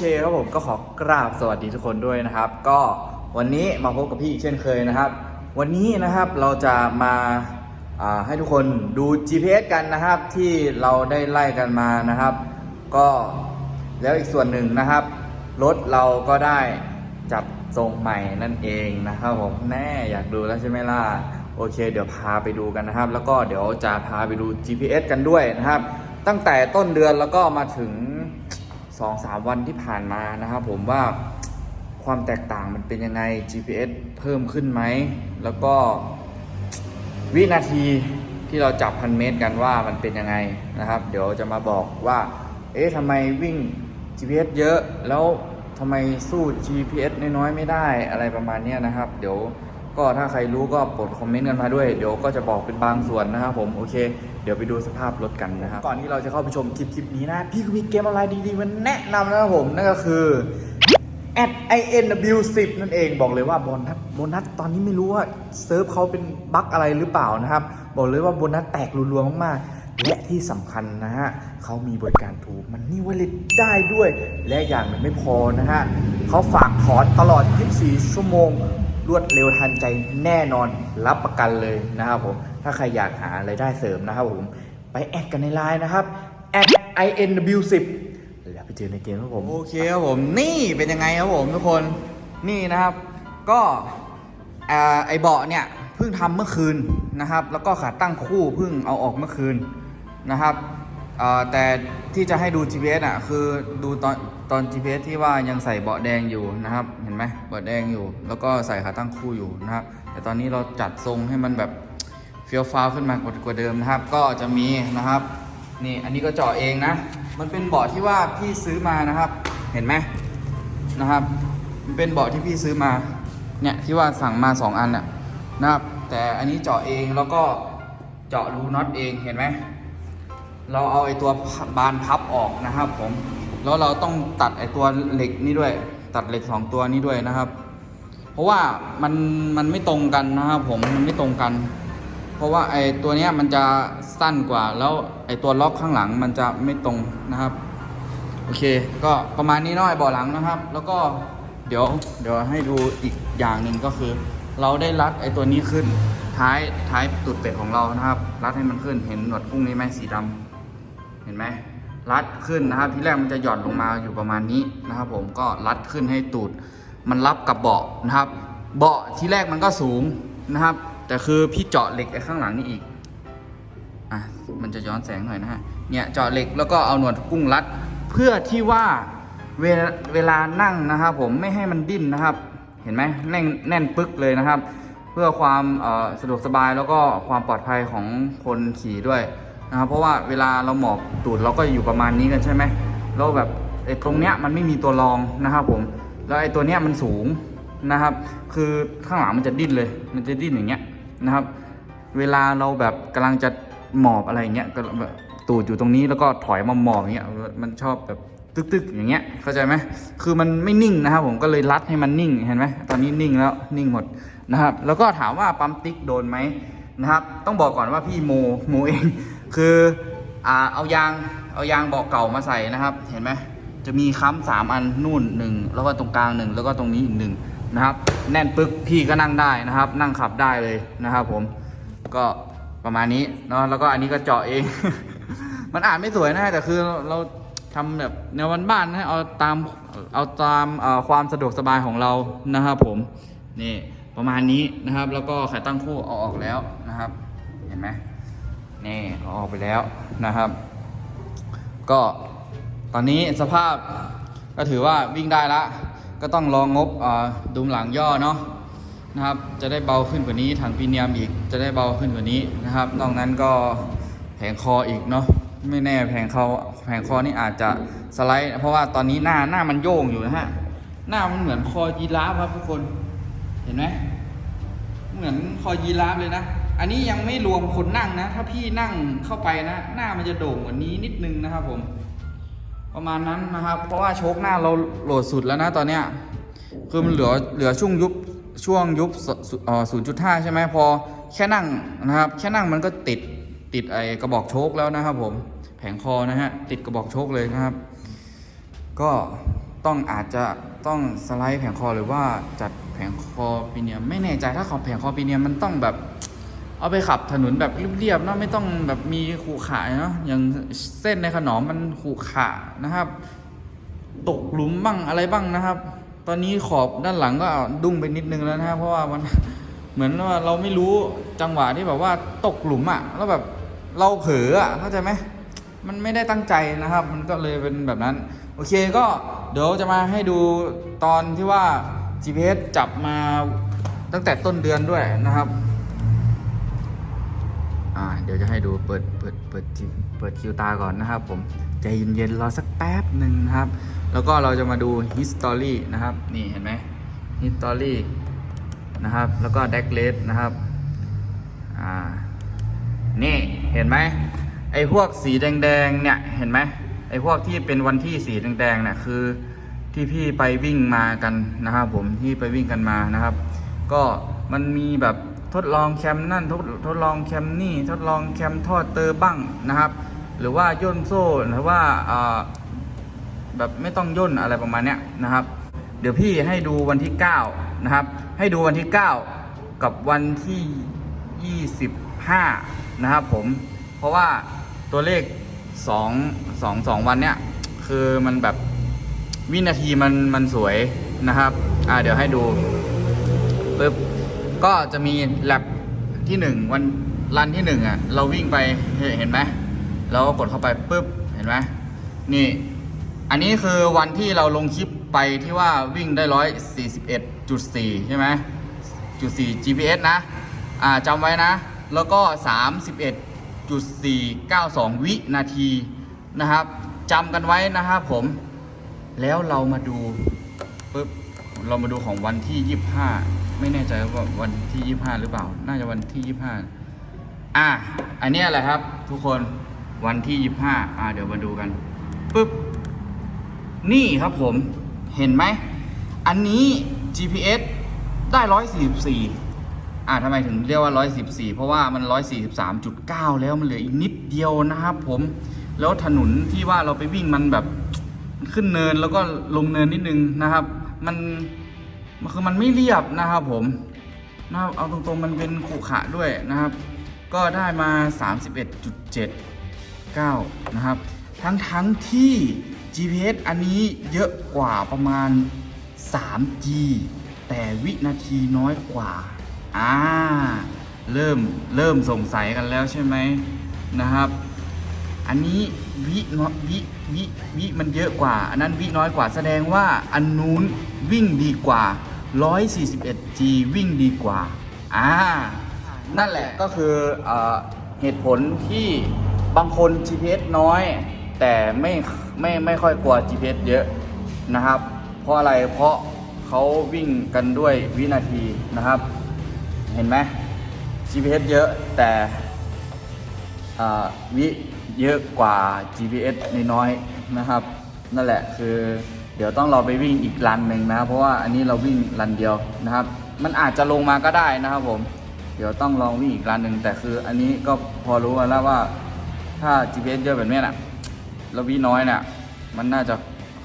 เคครับผมก็ขอกราบสวัสดีทุกคนด้วยนะครับ ก็วันนี้มาพบกับพี่อีกเช่นเคยนะครับ วันนี้นะครับเราจะมาาให้ทุกคนดู GPS กันนะครับ ที่เราได้ไล่กันมานะครับ ก็แล้วอีกส่วนหนึ่งนะครับรถเราก็ได้จับทรงใหม่นั่นเองนะครับผมแน่อยากดูแล้วใช่ไหมล่ะโอเค เดี๋ยวพาไปดูกันนะครับ แล้วก็เดี๋ยวจะพาไปดู GPS กันด้วยนะครับ ตั้งแต่ต้นเดือนแล้วก็มาถึง สองสามวันที่ผ่านมานะครับผมว่าความแตกต่างมันเป็นยังไง GPS เพิ่มขึ้นไหม แล้วก็วินาทีที่เราจับพันเมตรกันว่ามันเป็นยังไงนะครับ เดี๋ยวจะมาบอกว่า เอ๊ะทำไมวิ่ง GPS เยอะแล้วทำไมสู้ GPS น้อยๆไม่ได้อะไรประมาณนี้นะครับ เดี๋ยว ก็ถ้าใครรู้ก็โปรดคอมเมนต์กันมาด้วย เดี๋ยวก็จะบอกเป็นบางส่วนนะครับผมโอเค เดี๋ยวไปดูสภาพรถกันนะครับ ก่อนที่เราจะเข้าไปชมคลิปคลิปนี้นะ พี่ก็มีเกมออนไลน์ดีๆมาแนะนำนะครับผม นั่นก็คือ at inw10 นั่นเองบอกเลยว่าโบนัสโบนัสตอนนี้ไม่รู้ว่าเซิร์ฟเขาเป็นบั๊กอะไรหรือเปล่านะครับ บอกเลยว่าโบนัสแตกรัวๆมากๆและที่สำคัญนะฮะเขามีบริการถูกมันนี่วลเล็ตได้ด้วย และอย่างหนึ่งไม่พอนะฮะเขาฝากถอนตลอด 24 ชั่วโมง รวดเร็วทันใจแน่นอนรับประกันเลยนะครับผม ถ้าใครอยากหาไรายได้เสริมนะครับผม ไปแอดกันในไลน์นะครับ at inw10 แล้วไปเจอในเกมครับผม โอเคครับผมนี่เป็นยังไงครับผมทุกคนนี่นะครับ ก็อ่าไอเบาะเนี่ยเพิ่งทำเมื่อคืนนะครับ แล้วก็ขาตั้งคู่เพิ่งเอาออกเมื่อคืนนะครับแต่ที่จะให้ดู GPS อะคือดูตอน ตอน GPS ที่ว่ายังใส่เบาะแดงอยู่นะครับ เห็นไหมเบาะแดงอยู่ แล้วก็ใส่ขาตั้งคู่อยู่นะครับ แต่ตอนนี้เราจัดทรงให้มันแบบเฟี้ยวฟ้าวขึ้นมากว่าเดิมนะครับ ก็จะมีนะครับ นี่อันนี้ก็เจาะเองนะ มันเป็นเบาะที่ว่าพี่ซื้อมานะครับ เห็นไหมนะครับ มันเป็นเบาะที่พี่ซื้อมา เนี่ยที่ว่าสั่งมาสองอันน่ะนะครับ แต่อันนี้เจาะเองแล้วก็เจาะรูน็อตเอง เห็นไหม เราเอาไอ้ตัวบานพับออกนะครับผม แล้วเราต้องตัดไอตัวเหล็กนี่ด้วย ตัดเหล็กสองตัวนี้ด้วยนะครับ เพราะว่ามันมันไม่ตรงกันนะครับผมมันไม่ตรงกัน เพราะว่าไอตัวนี้มันจะสั้นกว่า แล้วไอตัวล็อกข้างหลังมันจะไม่ตรงนะครับโอเค ก็ประมาณนี้เนาะไอ้เบาะหลังนะครับ แล้วก็เดี๋ยวเดี๋ยวให้ดูอีกอย่างหนึ่งก็คือ เราได้รัดไอตัวนี้ขึ้น ท้ายท้ายตุดเป็ดของเรานะครับ รัดให้มันขึ้นเห็นหนวดกุ้งนี้ไหมสีดำเห็นไหม รัดขึ้นนะครับ ที่แรกมันจะหย่อนลงมาอยู่ประมาณนี้นะครับ ผมก็รัดขึ้นให้ตูด มันรับกับเบาะนะครับ เบาะที่แรกมันก็สูงนะครับ แต่คือพี่เจาะเหล็กไอ้ข้างหลังนี่อีกอะมันจะย้อนแสงหน่อยนะฮะเนี่ยเจาะเหล็กแล้วก็เอาหนวดกุ้งรัด เพื่อที่ว่าเวลาเวลานั่งนะครับ ผมไม่ให้มันดิ้นนะครับ เห็นไหมแน่นแน่นปึกเลยนะครับ เพื่อความสะดวกสบายแล้วก็ความปลอดภัยของคนขี่ด้วย นะครับเพราะว่าเวลาเราหมอบตูดเราก็อยู่ประมาณนี้กันใช่ไหมแล้วแบบไอ้ตรงเนี้ยมันไม่มีตัวรองนะครับผมแล้วไอ้ตัวเนี้ยมันสูงนะครับ คือข้างหลังมันจะดิ้นเลย มันจะดิ้นอย่างเงี้ยนะครับ เวลาเราแบบกำลังจะหมอบอะไรเงี้ยก็แบบตูดอยู่ตรงนี้แล้วก็ถอยมาหมอบอย่างเงี้ยมันชอบแบบตึกๆอย่างเงี้ยเข้าใจไหมคือมันไม่นิ่งนะครับผมก็เลยรัดให้มันนิ่งเห็นไหมตอนนี้นิ่งแล้วนิ่งหมดนะครับ แล้วก็ถามว่าปั๊มติ๊กโดนไหมนะครับ ต้องบอกก่อนว่าพี่โมโมเอง คืออ่าเอายางเอายางเบาะเก่ามาใส่นะครับ เห็นไหมจะมีค้ำสามอันนู่นหนึ่งแล้วก็ตรงกลางหนึ่งแล้วก็ตรงนี้อีกหนึ่งนะครับ แน่นปึกพี่ก็นั่งได้นะครับ นั่งขับได้เลยนะครับ ผมก็ประมาณนี้เนาะแล้วก็อันนี้ก็เจาะเอง มันอ่านไม่สวยนะแต่คือเราทำแบบแนวบ้านๆนะเอาตามเอาตามความสะดวกสบายของเรานะครับ ผมนี่ประมาณนี้นะครับ แล้วก็ไขตั้งคู่เอาออกแล้วนะครับ เห็นไหม นี่เอาออกไปแล้วนะครับ ก็ตอนนี้สภาพก็ถือว่าวิ่งได้ละ ก็ต้องรองงบดุมหลังย่อเนาะนะครับ จะได้เบาขึ้นกว่านี้ถังพีเนียมอีกจะได้เบาขึ้นกว่านี้นะครับ นอกนั้นก็แผงคออีกเนาะไม่แน่แผงคอแผงคอนี่อาจจะสไลด์ เพราะว่าตอนนี้หน้าหน้ามันโยงอยู่นะฮะหน้ามันเหมือนคอยีราฟครับทุกคนเห็นไหมเหมือนคอยีราฟเลยนะ อันนี้ยังไม่รวมคนนั่งนะ ถ้าพี่นั่งเข้าไปนะ หน้ามันจะโด่งกว่านี้นิดนึงนะครับผม ประมาณนั้นนะครับ เพราะว่าโชคหน้าเราโหลดสุดแล้วนะตอนเนี้ยคือมันเหลือเหลือช่วงยุบช่วงยุบศูนย์จุดห้าใช่ไหมพอแค่นั่งนะครับ แค่นั่งมันก็ติดติดไอกระบอกโชคแล้วนะครับ ผมแผงคอนะฮะติดกระบอกโชคเลยนะครับ ก็ต้องอาจจะต้องสไลด์แผงคอหรือว่าจัดแผงคอปีเนียมไม่แน่ใจถ้าขอแผงคอปีเนียมมันต้องแบบ เอาไปขับถนนแบบเรียบๆเนาะไม่ต้องแบบมีขูขาเนาะอย่างเส้นในขนอมมันขูขานะครับ ตกหลุมบ้างอะไรบ้างนะครับ ตอนนี้ขอบด้านหลังก็ดุ้งไปนิดนึงแล้วนะครับ เพราะว่ามันเหมือนว่าเราไม่รู้จังหวะที่แบบว่าตกหลุมอะ่ะแล้วแบบเราเผลออะ่ะเข้าใจไหมมันไม่ได้ตั้งใจนะครับ มันก็เลยเป็นแบบนั้น โอเคก็เดี๋ยวจะมาให้ดูตอนที่ว่า GPS จับมาตั้งแต่ต้นเดือนด้วยนะครับ อ่าเดี๋ยวจะให้ดูเปิดเปิดเปิดเปิดคิวตาก่อนนะครับผมใจเย็นๆรอสักแป๊บหนึ่งนะครับ แล้วก็เราจะมาดู history นะครับ นี่เห็นไหม history นะครับ แล้วก็ deck list นะครับอ่านี่เห็นไหมไอ้พวกสีแดงๆเนี่ยเห็นไหมไอ้พวกที่เป็นวันที่สีแดงๆเนี่ยคือที่พี่ไปวิ่งมากันนะครับผมที่ไปวิ่งกันมานะครับ ก็มันมีแบบ ทดลองแคมนั่นทดทดลองแคมนี่ทดลองแคมทอดเตอร์บ้างนะครับ หรือว่าย่นโซ่หรือว่าแบบไม่ต้องย่นอะไรประมาณเนี้ยนะครับ เดี๋ยวพี่ให้ดูวันที่ 9 นะครับ ให้ดูวันที่ 9 กับวันที่ 25 นะครับผมเพราะว่าตัวเลข 2 2 2 วันเนี้ยคือมันแบบวินาทีมันมันสวยนะครับ อ่าเดี๋ยวให้ดูปึ๊บ ก็จะมีแลบที่หนึ่งวันรันที่หนึ่งอะ เราวิ่งไปเห็นไหมเราก็กดเข้าไปปึ๊บเห็นไหมนี่ อันนี้คือวันที่เราลงคลิปไปที่ว่าวิ่งได้ร้อยสี่สิบเอ็ดจุดสี่ใช่ไหมจุดสี่ GPS นะ อ่าจำไว้นะ แล้วก็สามสิบเอ็ดจุดสี่เก้าสองวินาทีนะครับจำกันไว้นะครับผม แล้วเรามาดูปึ๊บเรามาดูของวันที่25 ไม่แน่ใจว่าวันที่25หรือเปล่า น่าจะวันที่25อะอันนี้แหละครับ ทุกคนวันที่25อะเดี๋ยวมาดูกันปึ๊บนี่ครับผมเห็นไหม อันนี้ GPS ได้144อะทำไมถึงเรียกว่า114เพราะว่ามัน143.9แล้วมันเหลืออีกนิดเดียวนะครับผมแล้วถนนที่ว่าเราไปวิ่งมันแบบขึ้นเนินแล้วก็ลงเนินนิดนึงนะครับ มัน มันคือมันไม่เรียบนะครับผมนะครับเอาตรงๆมันเป็นขรุขระด้วยนะครับ ก็ได้มา 31.79 นะครับ ทั้งทั้งที่ GPS อันนี้เยอะกว่าประมาณ 3G แต่วินาทีน้อยกว่า อ่า เริ่มเริ่มสงสัยกันแล้วใช่ไหมนะครับ อันนี้วิน้อยวิวิวิมันเยอะกว่า อันนั้นวิน้อยกว่าแสดงว่าอันนู้นวิ่งดีกว่า 141G วิ่งดีกว่า อ่า นั่นแหละก็คือเอเหตุผลที่บางคน GPS น้อย แต่ไม่ไม่ไม่ค่อยกลัว GPS เยอะนะครับ เพราะอะไรเพราะเขาวิ่งกันด้วยวินาทีนะครับ เห็นไหม GPS เยอะแต่วิเยอะกว่า GPS น้อยๆนะครับ นั่นแหละคือ ดี๋ยวต้องเราไปวิ่งอีกรันหนึ่งนะครับเพราะว่าอันนี้เราวิ่งรันเดียวนะครับ มันอาจจะลงมาก็ได้นะครับผม เดี๋ยวต้องลองวิ่งอีกรันหนึ่งแต่คืออันนี้ก็พอรู้มาแล้วว่าถ้า GPS เยอะแบบนี้ยน่ะแล้ววิน้อยน่ะมันน่าจะ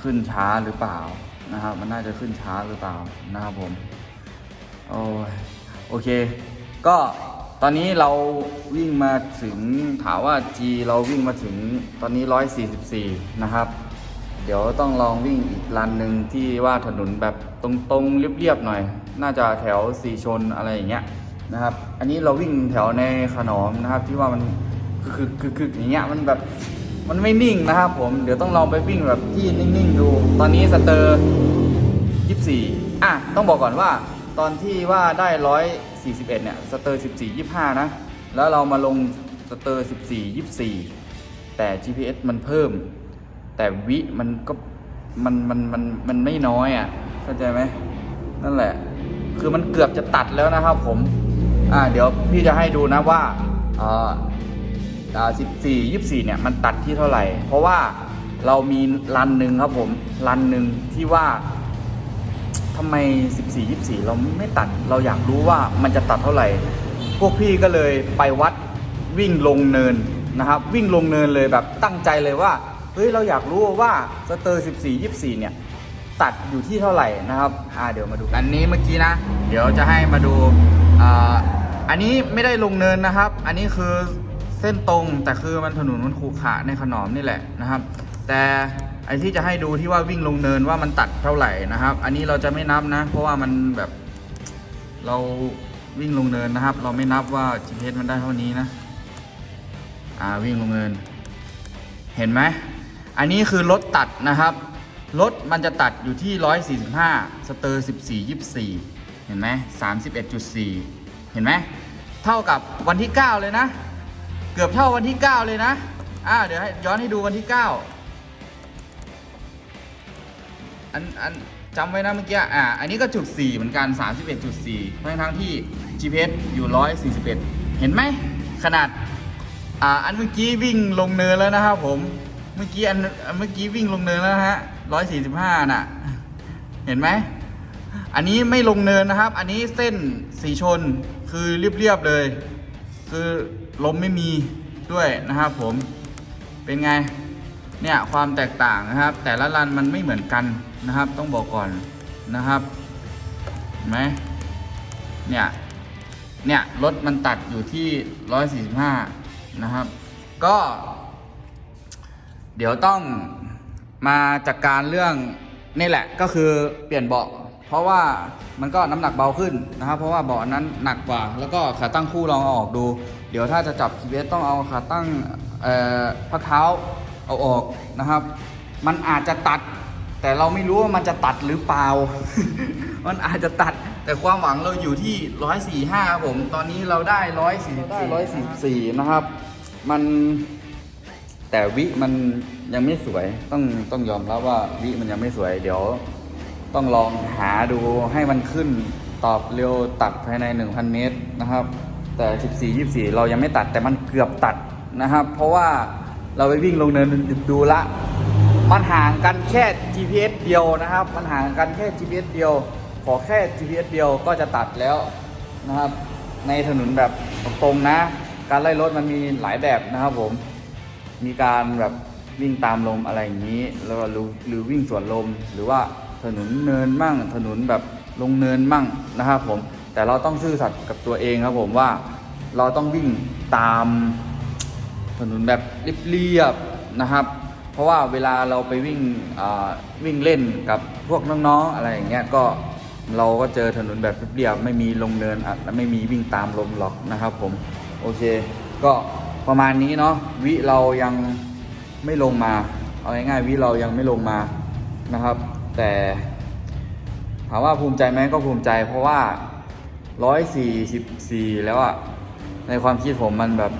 ขึ้นช้าหรือเปล่านะครับ มันน่าจะขึ้นช้าหรือเปล่านะครับผมโอ้โอเค ก็ตอนนี้เราวิ่งมาถึงถามว่า G เราวิ่งมาถึงตอนนี้ 144 นะครับ เดี๋ยวต้องลองวิ่งอีกรันหนึ่งที่ว่าถนนแบบตรงๆเรียบๆหน่อย น่าจะแถวสีชนอะไรอย่างเงี้ยนะครับ อันนี้เราวิ่งแถวในขนอมนะครับ ที่ว่ามันคือคือคืออย่างเงี้ยมันแบบมันไม่นิ่งนะครับผมเดี๋ยวต้องลองไปวิ่งแบบที่นิ่งๆดู ตอนนี้สเตอร์ยี่สี่อะต้องบอกก่อนว่า ตอนที่ว่าได้ร้อยสี่สิบเอ็ดเนี่ยสเตอร์สิบสี่ยี่ห้านะ แล้วเรามาลงสเตอร์สิบสี่ยี่สี่แต่ GPS มันเพิ่ม แต่วิมันก็มันมันมันมันไม่น้อยอะเข้าใจไหมนั่นแหละ คือมันเกือบจะตัดแล้วนะครับผมอ่าเดี๋ยวพี่จะให้ดูนะว่าอ่าสิบสี่ยี่สี่เนี่ยมันตัดที่เท่าไหร่ เพราะว่าเรามีรันหนึ่งครับผมรันหนึ่งที่ว่าทำไมสิบสี่ยี่สี่เราไม่ตัดเราอยากรู้ว่ามันจะตัดเท่าไหร่ พวกพี่ก็เลยไปวัดวิ่งลงเนินนะครับ วิ่งลงเนินเลยแบบตั้งใจเลยว่า เฮ้ยเราอยากรู้ว่าสเตอร์สิบสี่ยี่สี่เนี่ย ตัดอยู่ที่เท่าไหร่นะครับ อ่าเดี๋ยวมาดู อันนี้เมื่อกี้นะ เดี๋ยวจะให้มาดูอ่าอันนี้ไม่ได้ลงเนินนะครับ อันนี้คือเส้นตรงแต่คือมันถนนมันขรุขระในขนอมนี่แหละนะครับ แต่ไอที่จะให้ดูที่ว่าวิ่งลงเนินว่ามันตัดเท่าไหร่นะครับ อันนี้เราจะไม่นับนะ เพราะว่ามันแบบเราวิ่งลงเนินนะครับ เราไม่นับว่า GPS มันได้เท่านี้นะ อ่าวิ่งลงเนิน เห็นไหม อันนี้คือรถตัดนะครับ รถมันจะตัดอยู่ที่ 145 สเตอร์ 14 24 เห็นไหม31.4 เห็นไหม เท่ากับวันที่ 9 เลยนะ เกือบเท่าวันที่ 9 เลยนะ อ่า เดี๋ยวย้อนให้ดูวันที่ 9 อัน อันจำไว้นะเมื่อกี้ อ่า อันนี้ก็จุด 4 เหมือนกัน 31.4 ทั้งทั้งที่ GPS อยู่ 141 เห็นไหม ขนาด อ่า อันเมื่อกี้วิ่งลงเนินแล้วนะครับผม เมื่อกี้อันเมื่อกี้วิ่งลงเนินแล้วนะฮะ145น่ะ เห็นไหม อันนี้ไม่ลงเนินนะครับ อันนี้เส้นสีชนคือเรียบๆเลย คือลมไม่มีด้วยนะครับผม เป็นไง เนี่ยความแตกต่างนะครับ แต่ละรันมันไม่เหมือนกันนะครับ ต้องบอกก่อนนะครับเห็นไหมเนี่ย เนี่ยรถมันตัดอยู่ที่ 145 นะครับ ก็ เดี๋ยวต้องมาจัดการเรื่องนี่แหละก็คือเปลี่ยนเบาะ เพราะว่ามันก็น้ำหนักเบาขึ้นนะครับ เพราะว่าเบาะนั้นหนักกว่า แล้วก็ขาตั้งคู่ลองเอาออกดู เดี๋ยวถ้าจะจับ GPS ต้องเอาขาตั้งพักเท้าเอาออกนะครับ มันอาจจะตัด แต่เราไม่รู้ว่ามันจะตัดหรือเปล่า มันอาจจะตัดแต่ความหวังเราอยู่ที่145ครับผม ตอนนี้เราได้144ได้144นะครับ มัน แต่วิมันยังไม่สวยต้องต้องยอมรับว่าวิมันยังไม่สวย เดี๋ยวต้องลองหาดูให้มันขึ้นตอบเร็วตัดภายใน 1,000 เมตรนะครับ แต่ 14 24 เรายังไม่ตัดแต่มันเกือบตัดนะครับ เพราะว่าเราไปวิ่งลงเนินดูละ มันห่างกันแค่ GPS เดียวนะครับ มันห่างกันแค่ GPS เดียว ขอแค่ GPS เดียวก็จะตัดแล้วนะครับ ในถนนแบบตรงนะ การไล่รถมันมีหลายแบบนะครับผม มีการแบบวิ่งตามลมอะไรอย่างนี้ แล้วก็หรือหรือวิ่งสวนลม หรือว่าถนนเนินมั่ง ถนนแบบลงเนินมั่งนะครับผม แต่เราต้องซื่อสัตย์กับตัวเองครับผมว่าเราต้องวิ่งตามถนนแบบเรียบๆนะครับ เพราะว่าเวลาเราไปวิ่งวิ่งเล่นกับพวกน้องๆอะไรอย่างเงี้ยก็เราก็เจอถนนแบบเรียบๆไม่มีลงเนินอะไม่มีวิ่งตามลมหรอกนะครับผม โอเค ก็ ประมาณนี้เนาะวิเรายังไม่ลงมา เอาง่ายๆวิเรายังไม่ลงมานะครับ แต่ถามว่าภูมิใจไหมก็ภูมิใจ เพราะว่า 144 แล้วอะในความคิดผมมันแบบ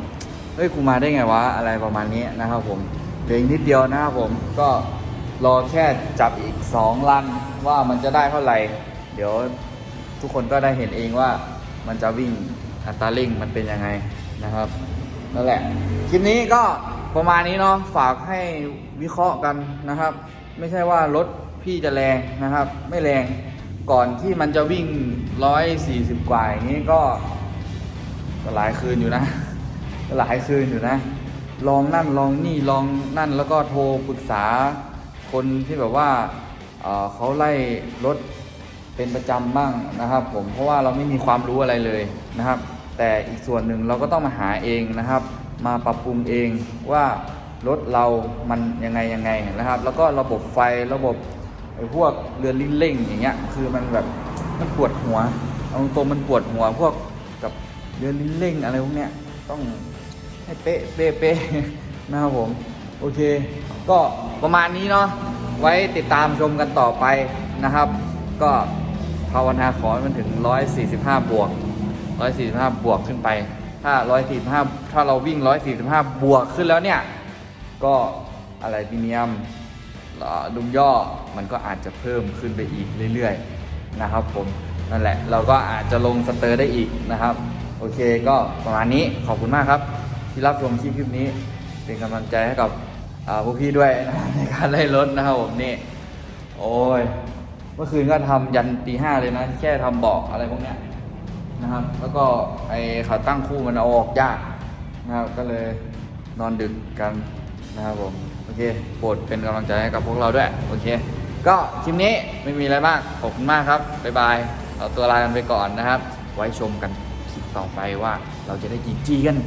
เฮ้ยกูมาได้ไงวะอะไรประมาณนี้นะครับผมเหลืออีกนิดเดียวนะครับผมก็รอแค่จับอีก 2 ลันว่ามันจะได้เท่าไหร่ เดี๋ยวทุกคนก็ได้เห็นเองว่ามันจะวิ่งอัตราเร่งมันเป็นยังไงนะครับ นั่นแหละ คลิปนี้ก็ประมาณนี้เนาะ ฝากให้วิเคราะห์กันนะครับ ไม่ใช่ว่ารถพี่จะแรงนะครับ ไม่แรง ก่อนที่มันจะวิ่ง 140 กว่าอย่างนี้ก็ก็หลายคืนอยู่นะก็หลายคืนอยู่นะ ลองนั่นลองนี่ลองนั่นแล้วก็โทรปรึกษาคนที่แบบว่าเอ่อเขาไล่รถเป็นประจำบ้างนะครับ ผมเพราะว่าเราไม่มีความรู้อะไรเลยนะครับ แต่อีกส่วนหนึ่งเราก็ต้องมาหาเองนะครับ มาปรับปรุงเองว่ารถเรามันยังไงยังไงนะครับ แล้วก็ระบบไฟระบบไอ้พวกเรือนลิ้นเร่งอย่างเงี้ยคือมันแบบมันปวดหัวเอาตรงมันปวดหัวพวกกับเรือนลิ้นเร่งอะไรพวกเนี้ยต้องให้เป๊ะเป๊ะเป๊ะนะครับผมโอเค ก็ประมาณนี้เนาะไว้ติดตามชมกันต่อไปนะครับ ก็ภาวนาขอให้มันถึง 145 บวก 145 บวกขึ้นไป ถ้า 145 ถ้าเราวิ่ง 145 บวกขึ้นแล้วเนี่ย ก็อะไรพิเนียมดุมย่อมันก็อาจจะเพิ่มขึ้นไปอีกเรื่อยๆนะครับผมนั่นแหละเราก็อาจจะลงสเตอร์ได้อีกนะครับ โอเคก็ประมาณนี้ขอบคุณมากครับ ที่รับชมคลิปคลิปนี้เป็นกำลังใจให้กับพวกพี่ด้วยนะในการไล่รถนะครับผมนี่โอ้ยเมื่อคืนก็ทำยันตีห้าเลยนะ แค่ทำบาะอะไรพวกเนี้ย นะครับ แล้วก็ไอขาตั้งคู่มันเอาออกยากนะครับก็เลยนอนดึกกันนะครับผมโอเคโปรดเป็นกำลังใจให้กับพวกเราด้วยโอเค ก็คลิปนี้ไม่มีอะไรมากขอบคุณมากครับบ๊ายบายเอาตัวลากันไปก่อนนะครับ ไว้ชมกันคลิปต่อไปว่าเราจะได้กี่จีกัน